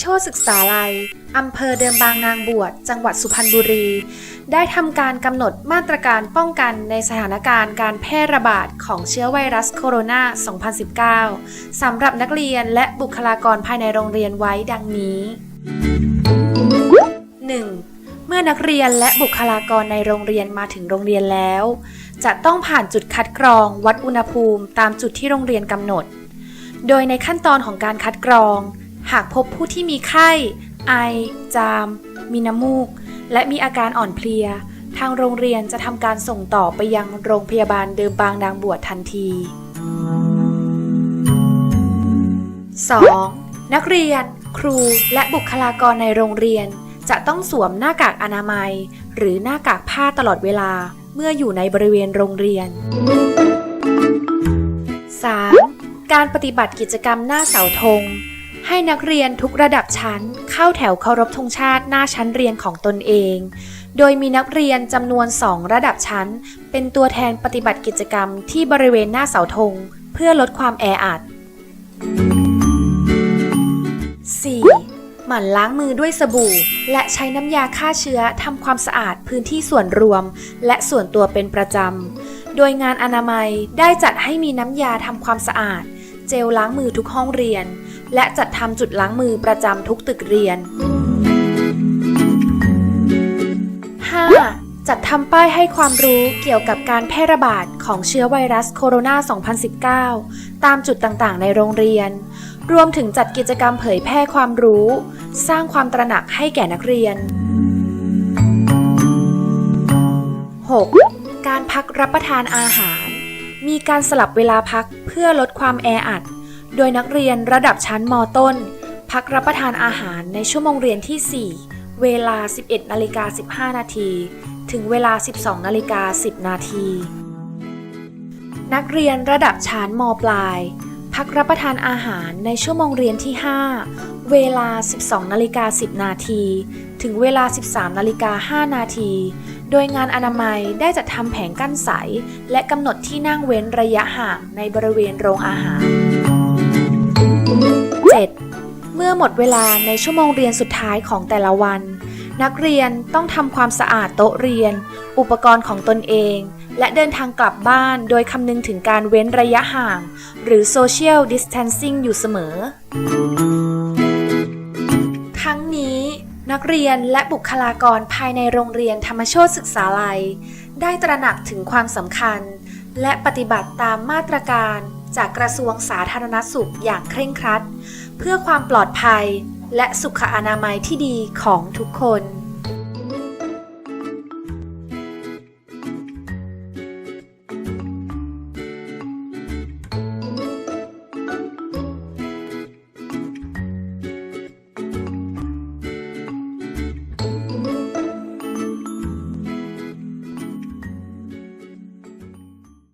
โชตศึกษาลัย อำเภอเดิมบางนางบวช จังหวัดสุพรรณบุรี ได้ทำการกำหนดมาตรการป้องกันในสถานการณ์การแพร่ระบาดของเชื้อไวรัสโคโรนา 2019 สำหรับนักเรียนและบุคลากรภายในโรงเรียนไว้ดังนี้ 1. เมื่อนักเรียนและบุคลากรในโรงเรียนมาถึงโรงเรียนแล้ว จะต้องผ่านจุดคัดกรองวัดอุณหภูมิตามจุดที่โรงเรียนกำหนด โดยในขั้นตอนของการคัดกรอง หากพบผู้ที่มีไข้ ไอ จาม มีน้ำมูก และมีอาการอ่อนเพลีย ทางโรงเรียนจะทำการส่งต่อไปยังโรงพยาบาลเดิมบางนางบวชทันที 2. นักเรียน ครูและบุคลากรในโรงเรียน จะต้องสวมหน้ากากอนามัย หรือหน้ากากผ้าตลอดเวลาเมื่ออยู่ในบริเวณโรงเรียน 3. การปฏิบัติกิจกรรมหน้าเสาธง ให้นักเรียนทุกระดับชั้นเข้าแถวเคารพธงชาติหน้าชั้นเรียนของตนเอง โดยมีนักเรียนจำนวน2ระดับชั้น เป็นตัวแทนปฏิบัติกิจกรรมที่บริเวณหน้าเสาธง เพื่อลดความแออัด 4. หมั่นล้างมือด้วยสบู่ และใช้น้ำยาฆ่าเชื้อทำความสะอาดพื้นที่ส่วนรวม และส่วนตัวเป็นประจำ โดยงานอนามัยได้จัดให้มีน้ำยาทำความสะอาด เจลล้างมือทุกห้องเรียน และจัดทำจุดล้างมือประจำทุกตึกเรียน 5. จัดทำป้ายให้ความรู้เกี่ยวกับการแพร่ระบาดของเชื้อไวรัสโคโรนา 2019 ตามจุดต่างๆ ในโรงเรียน รวมถึงจัดกิจกรรมเผยแพร่ความรู้ สร้างความตระหนักให้แก่นักเรียน 6. การพักรับประทานอาหาร มีการสลับเวลาพักเพื่อลดความแออัด โดยนักเรียนระดับชั้นมต้น พักรับประทานอาหารในชั่วโมงเรียนที่ 4 เวลา 11นาฬิกา15 นาที ถึงเวลา 12นาฬิกา10 นาที นักเรียนระดับชั้นมปลาย พักรับประทานอาหารในชั่วโมงเรียนที่ 5 เวลา 12นาฬิกา10 นาที ถึงเวลา 13นาฬิกา5นาทีโดยงานอนามัยได้จัดทำแผงกั้นใส และกำหนดที่นั่งเว้นระยะห่างในบริเวณโรงอาหาร อหมดเวลาในชั่วโมงเรียนสุดท้ายของแต่ละวัน นักเรียนต้องทำความสะอาดโต๊ะเรียน อุปกรณ์ของตนเอง และเดินทางกลับบ้านโดยคำนึงถึงการเว้นระยะห่าง หรือ social distancing อยู่เสมอ ทั้งนี้นักเรียนและบุคลากรภายในโรงเรียนธรรมโชติศึกษาลัย ได้ตระหนักถึงความสำคัญ และปฏิบัติตามมาตรการจากกระทรวงสาธารณสุขอย่างเคร่งครัด เพื่อความปลอดภัยและสุขอนามัยที่ดีของทุกคน